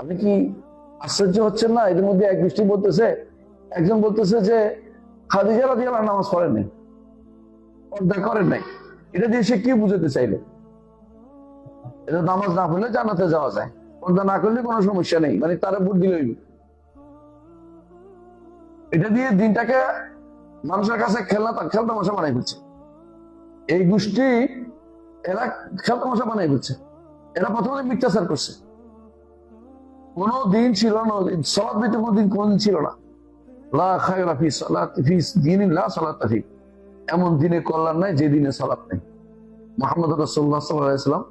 আপনি কি আশ্চর্য হচ্ছেন না? এদের মধ্যে এক গোষ্ঠী বলতেছে, একজন বলতেছে যে, খাদিজা রাজি আল্লাহ নামাজ পড়েন নাই পর্দা করেন নাই। এটা দিয়ে সে কি বুঝাতে চাইলে? এটা নামাজ না পড়লে জানাতে যাওয়া যায়। পর্দা না করলে কোনো সমস্যা নেই। মানে তারা ভোট দিলেই এটা দিয়ে দিনটাকে মানুষের কাছে খেলনা খেলনা মশা বানাই ফেলছে। এই গোষ্ঠী এরা খেলনা মশা বানাই ফেলছে এরা প্রথমে মিথ্যাচার করছে কোনো দিন ছিল না সলাদ দিতে কোনো দিন কোনদিন ছিল না লা খায়রা ফি সালাতি ফি দিনিন লা সালাতা ফি এমন দিনে কল্যাণ নাই যে দিনে সালাত নেই মোহাম্মদ রাসূলুল্লাহ সাল্লাল্লাহু আলাইহি সাল্লাম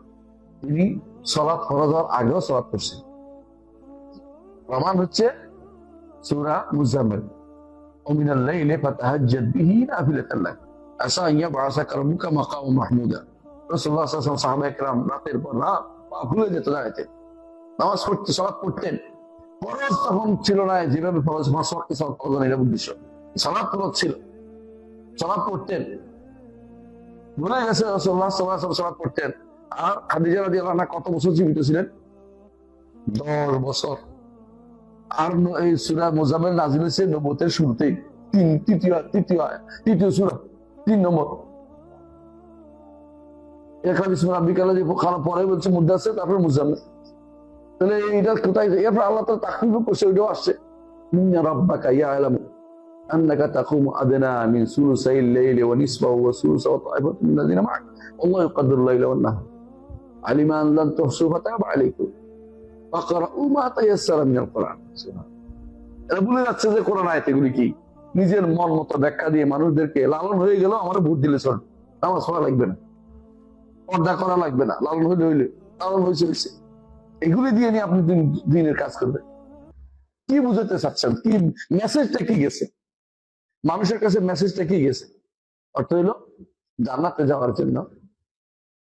তিনি সালাত ফরজ হওয়ার আগেও সালাত করছেন প্রমাণ হচ্ছে সূরা মুজাম্মিল ومن الليل فتهجد به نافلة لك عسى أن يبعثك ربك مقام محمودا রাতের পর রাত ভুলে যেত নামাজ পড়তে পড়তেন। ফরজ তখন ছিল না, যেভাবে ফরজ এটা উদ্দেশ্য ফরজ ছিল। ভুলে গেছে আর খাদিজা রাদিয়াল্লাহু আনহা কত বছর জীবিত ছিলেন? দশ বছর। আর এই সূরা মুজাম্মিল নাযিল হয়েছে নবুয়তের শুরুতেই। তিন, তৃতীয় তৃতীয় তৃতীয় সূরা, তিন নম্বর। এখানে সূরা বিকালে যে খানা পরে বলছে মুদ্দা আছে তারপর মুজাম্মিল তাহলে এটা কোথায় এরপর আল্লাহ তালা তাকলিফ করছে ওইটাও আসছে ইন্না রাব্বাকা ইয়ালামু আন্নাকা তাকুমু আদনা মিন সুলুসাই الليل ونصفه وثلثه وطائفة من الذين معك والله يقدر الليل والنهار علم أن لن تحصوا فتاب عليكم فقرأوا ما تيسر من القرآن এরা বলে যাচ্ছে যে কোরআন আয়াত এগুলি কি নিজের মন মতো ব্যাখ্যা দিয়ে মানুষদেরকে লালন হয়ে গেল আমার ভোট দিলে চল নামাজ পড়া লাগবে না পর্দা করা লাগবে না, লালন হইলে হইলে, লালন হয়েছে হয়েছে এগুলি দিয়ে নিয়ে আপনি দিনের কাজ করবেন। কি বুঝাতে চাচ্ছেন? কি মেসেজটা কি গেছে? মানুষের কাছে মেসেজটা কি গেছে? অর্থ হইল, জান্নাতে যাওয়ার জন্য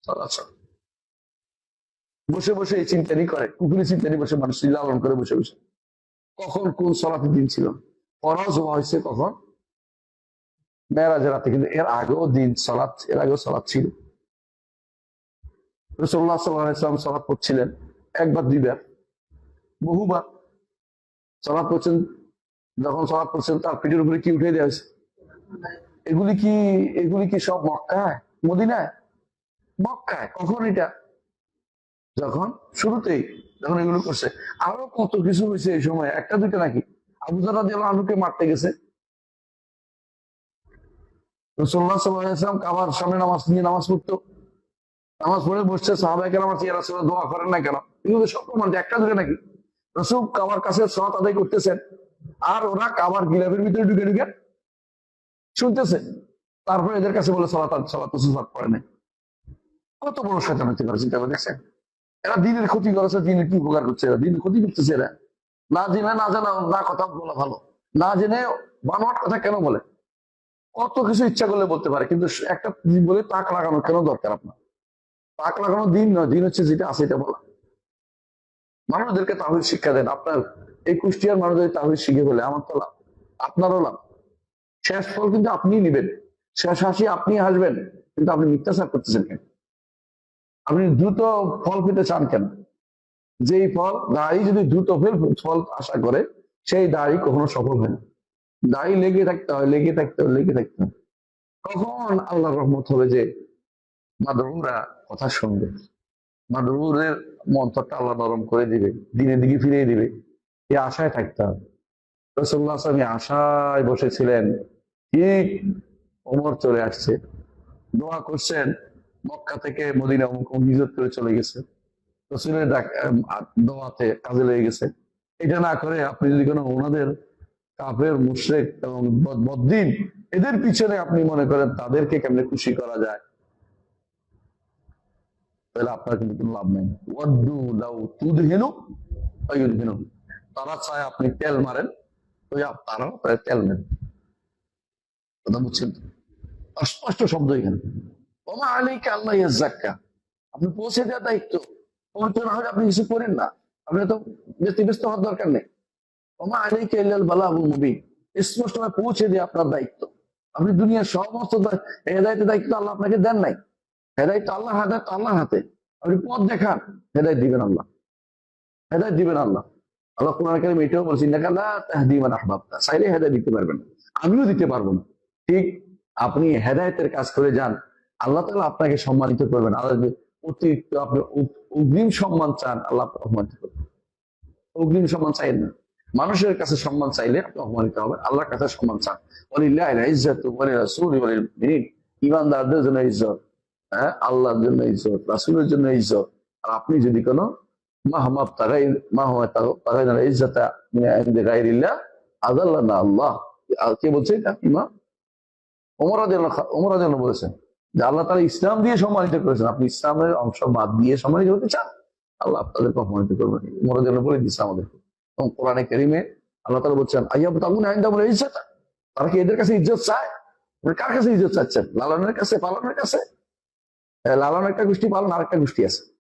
চলাচল। বসে বসে এই চিন্তানি করে কুকুরি চিন্তানি বসে মানুষ লালন করে বসে বসে। কখন কোন সলাতের দিন ছিল? ফরজ হওয়া হয়েছে কখন? মেয়েরাজের রাতে কিন্তু এর আগেও দিন সলাৎ, এর আগেও সলাৎ ছিল। রসল্লাহ সাল্লাম সলাৎ পড়ছিলেন, একবার দুইবার বহুবার সলাৎ পড়ছেন, যখন সলাৎ পড়ছেন তার পিঠের উপরে কি উঠে দেওয়া এগুলি কি এগুলি কি সব মক্কায়? মদিনায়? মক্কায়? কখন এটা? যখন শুরুতেই, যখন এগুলো করছে। আরও কত কিছু হয়েছে এই সময়? একটা, দুইটা নাকি? আবু জারাদ আনুকে মারতে গেছে? রসুল্লাহ সাল্লাম কাবার সামনে নামাজ নিয়ে নামাজ পড়তো। নামাজ পড়ে বসছে সাহাবাই কেন আমার চেয়ার আসলে দোয়া করেন না কেন? এগুলো সব প্রমাণ একটা দুটো নাকি? রসুল কাবার কাছে সৎ আদায় করতেছেন, আর ওরা কাবার গিলাফের ভিতরে ঢুকে ঢুকে শুনতেছে। তারপরে এদের কাছে বলে, সলাত সলাত সুসাত পড়ে নাই। কত বড় শয়তান হতে পারে, চিন্তা করে দেখছেন? এরা দিনের ক্ষতি করেছে, দিনের কি উপকার করছে এরা? দিনের ক্ষতি করতেছে এরা। না জেনে, না জানা, না কথা বলা ভালো। না জেনে বানোয়াট কথা কেন বলে? কত কিছু ইচ্ছা করলে বলতে পারে, কিন্তু একটা বলে তাক লাগানো কেন দরকার আপনার? তাক লাগানো দিন নয়, দিন হচ্ছে যেটা আছে এটা বলা। মানুষদেরকে তাহিদ শিক্ষা দেন। আপনার এই কুষ্টিয়ার মানুষদের তাহিদ শিখে বলে, আমার তো লাভ। আপনারও লাভ। শেষ ফল কিন্তু আপনিই নিবেন। শেষ হাসি আপনি হাসবেন, কিন্তু আপনি মিথ্যাচার করতেছেন কেন? আপনি দ্রুত ফল পেতে চান কেন? যেই ফল, দাড়ি যদি দ্রুত ফেল, ফল আশা করে, সেই দাড়ি কখনো সফল হয় না। দাড়ি লেগে থাকতে হয়, লেগে থাকতে হয়, লেগে থাকতে হয়। কখন আল্লাহর রহমত হবে যে মাদরুরা কথা শুনবে। মাদরুরের মন্ত্রটা আল্লাহ নরম করে দিবে, দিনের দিকে ফিরিয়ে দিবে। এই আশায় থাকতে হবে। রসুল্লাহ আসলামী আশায় বসেছিলেন, ঠিক ওমর চলে আসছে। দোয়া করছেন, মক্কা থেকে মদিনা অমুক অমুক করে চলে গেছে। রসুলের দোয়াতে কাজে লেগে গেছে। এটা না করে আপনি যদি কোনো ওনাদের, কাফের, মুশরেক এবং বদ- বদ্দিন, এদের পিছনে আপনি মনে করেন তাদেরকে কেমনে খুশি করা যায়? তাহলে আপনার কিন্তু কোনো লাভ নেই। ওয়াদ্দু লাউ তুদহিনু আয়ুদহিনু তারা চায় আপনি তেল মারেন আপ- তারাও তেল নেন। কথা বুঝছেন অস্পষ্ট শব্দ এখানে। ওমা আলীকে আল্লাহ ইয়াজ্জাক্কা আপনি পৌঁছে দেওয়ার দায়িত্ব। পবিত্র না হলে আপনি কিছু করেন না। আপনি তো ব্যতিব্যস্ত হওয়ার দরকার নেই। ওমা আলীকে ইল্লাল বালাগুল মুবিন। স্পষ্ট পৌঁছে দিয়ে আপনার দায়িত্ব। আপনি দুনিয়ার সমস্ত হেদায়তের দায়িত্ব আল্লাহ আপনাকে দেন নাই। হেদায়ত আল্লাহ হাতে, আল্লাহর হাতে। আপনি পথ দেখান, হেদায়ত দিবেন আল্লাহ। হেদায়ত দিবেন আল্লাহ। আল্লাহ কোরআন কারিম এটাও বলছেন চাইলে হেদায়ত দিতে পারবেন। আমিও দিতে পারব না। ঠিক আপনি হেদায়তের কাজ করে যান। আল্লাহ তাআলা আপনাকে সম্মানিত করবেন। আল্লাহ অতিরিক্ত আপনি অগ্রিম সম্মান চান, আল্লাহ অপমানিত করবেন। অগ্রিম সম্মান চাইেন না। মানুষের কাছে সম্মান চাইলে আপনি অপমানিত হবেন। আল্লাহর কাছে সম্মান চান। ওলিল্লাহ ইজ্জত ইমানদারদের জন্য ইজ্জত। হ্যাঁ? আল্লাহর জন্য ইজ্জত রাসূলের জন্য ইজ্জত আর আপনি যদি কোনো মাহমাব তাগাই মাহমা তাগাইনা ইজ্জতা ইনদি গায়রিল্লাহ আযাল্লানা আল্লাহ। কে বলছে ওমর রাদিয়াল্লাহু বলেছেন যে আল্লাহ তাআলা ইসলাম দিয়ে সম্মানিত করেছেন। আপনি ইসলামের অংশ বাদ দিয়ে সম্মানিত হতে চান? আল্লাহ আপনাদেরকে অপমানিত করবেন ওমর রাদিয়াল্লাহু বলে দিচ্ছে আমাদেরকে। এবং কোরআনে কারিমে আল্লাহ বলছেন আইয়াব তাগুন আইন্দামুল ইজ্জত? তারা কি এদের কাছে ইজ্জত চায়? কার কাছে ইজ্জত চাচ্ছেন? লালনের কাছে, পালনের কাছে? লালন একটা গোষ্ঠী পালন আর একটা গোষ্ঠী আছে।